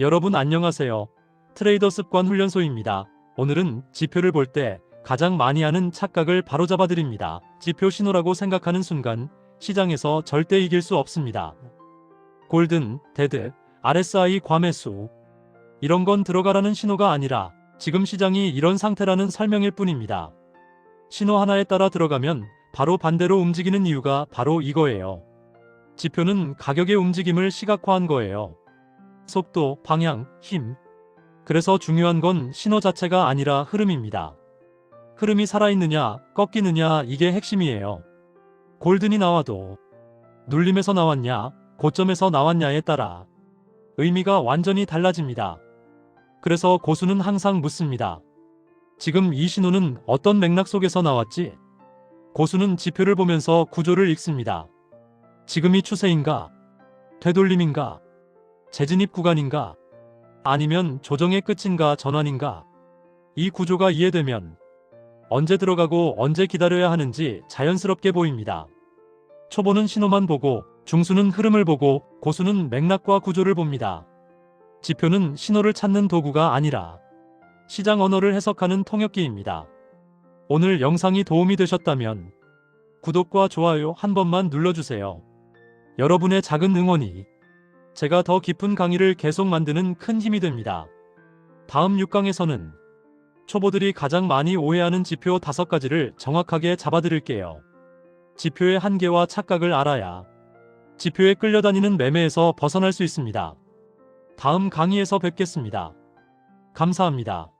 여러분 안녕하세요. 트레이더 습관 훈련소입니다. 오늘은 지표를 볼 때 가장 많이 하는 착각을 바로잡아 드립니다. 지표 신호라고 생각하는 순간 시장에서 절대 이길 수 없습니다. 골든, 데드, RSI 과매수. 이런 건 들어가라는 신호가 아니라 지금 시장이 이런 상태라는 설명일 뿐입니다. 신호 하나에 따라 들어가면 바로 반대로 움직이는 이유가 바로 이거예요. 지표는 가격의 움직임을 시각화한 거예요. 속도, 방향, 힘. 그래서 중요한 건 신호 자체가 아니라 흐름입니다. 흐름이 살아있느냐, 꺾이느냐, 이게 핵심이에요. 골든이 나와도 눌림에서 나왔냐, 고점에서 나왔냐에 따라 의미가 완전히 달라집니다. 그래서 고수는 항상 묻습니다. 지금 이 신호는 어떤 맥락 속에서 나왔지? 고수는 지표를 보면서 구조를 읽습니다. 지금이 추세인가? 되돌림인가? 재진입 구간인가? 아니면 조정의 끝인가 전환인가? 이 구조가 이해되면 언제 들어가고 언제 기다려야 하는지 자연스럽게 보입니다. 초보는 신호만 보고 중수는 흐름을 보고 고수는 맥락과 구조를 봅니다. 지표는 신호를 찾는 도구가 아니라 시장 언어를 해석하는 통역기입니다. 오늘 영상이 도움이 되셨다면 구독과 좋아요 한 번만 눌러주세요. 여러분의 작은 응원이 제가 더 깊은 강의를 계속 만드는 큰 힘이 됩니다. 다음 6강에서는 초보들이 가장 많이 오해하는 지표 5가지를 정확하게 잡아드릴게요. 지표의 한계와 착각을 알아야 지표에 끌려다니는 매매에서 벗어날 수 있습니다. 다음 강의에서 뵙겠습니다. 감사합니다.